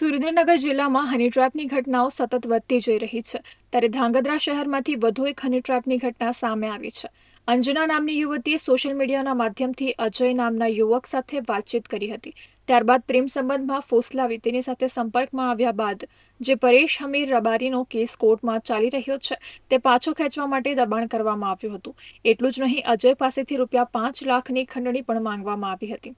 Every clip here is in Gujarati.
સુરેન્દ્રનગર જિલ્લામાં હની ટ્રેપની ઘટનાઓ સતત વધતી જઈ રહી છે. ત્યારે ધ્રાંગધ્રા શહેરમાંથી વધુ એક હની ટ્રેપની ઘટના સામે આવી છે. અંજના નામની યુવતીએ સોશિયલ મીડિયાના માધ્યમથી અજય નામના યુવક સાથે વાતચીત કરી હતી. ત્યારબાદ પ્રેમ સંબંધમાં ફોસલાવી તેની સાથે સંપર્કમાં આવ્યા બાદ જે પરેશ હમીર રબારીનો કેસ કોર્ટમાં ચાલી રહ્યો છે, તે પાછો ખેંચવા માટે દબાણ કરવામાં આવ્યું હતું. એટલું જ નહીં, અજય પાસેથી રૂપિયા પાંચ લાખની ખંડણી પણ માંગવામાં આવી હતી.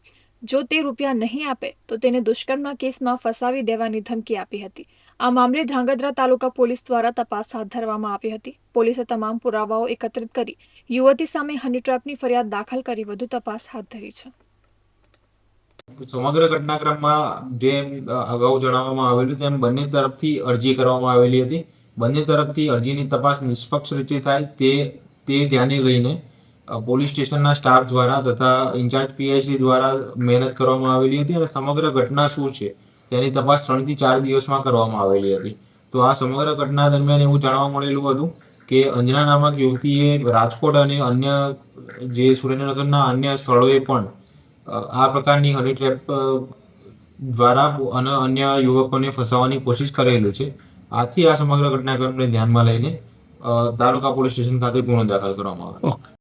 જો તે રૂપિયા નહીં આપે, તો તેને દુષ્કર્મના કેસમાં ફસાવી દેવાની ધમકી આપી હતી. આ મામલે ધ્રાંગધ્રા તાલુકા પોલીસ દ્વારા તપાસ હાથ ધરવામાં આવી હતી. પોલીસે તમામ પુરાવાઓ એકત્રિત કરી યુવતી સામે હની ફરિયાદ દાખલ કરી વધુ તપાસ હાથ ધરી છે. સમગ્ર ઘટનાક્રમમાં જેમ અગાઉ જણાવવામાં આવેલું તેમ બંને તરફથી અરજી કરવામાં આવેલી હતી. બંને તરફથી અરજીની તપાસ નિષ્પક્ષ રીતે થાય તે તે ધ્યાને લઈને પોલીસ સ્ટેશનના સ્ટાફ દ્વારા તથા ઇન્ચાર્જ પીઆઈસી દ્વારા મહેનત કરવામાં આવેલી હતી અને સમગ્ર ઘટના શું છે તેની તપાસ ત્રણથી ચાર દિવસમાં કરવામાં આવેલી હતી. તો આ સમગ્ર ઘટના દરમિયાન એવું જાણવા મળેલું હતું કે અંજના નામક યુવતીએ રાજકોટ અને અન્ય જે સુરેન્દ્રનગરના અન્ય સ્થળોએ પણ આ પ્રકારની હની ટ્રેપ દ્વારા અને અન્ય યુવકોને ફસાવવાની કોશિશ કરેલી છે. આથી આ સમગ્ર ઘટનાક્રમને ધ્યાનમાં લઈને તાલુકા પોલીસ સ્ટેશન ખાતે ગુનો દાખલ કરવામાં આવ્યો.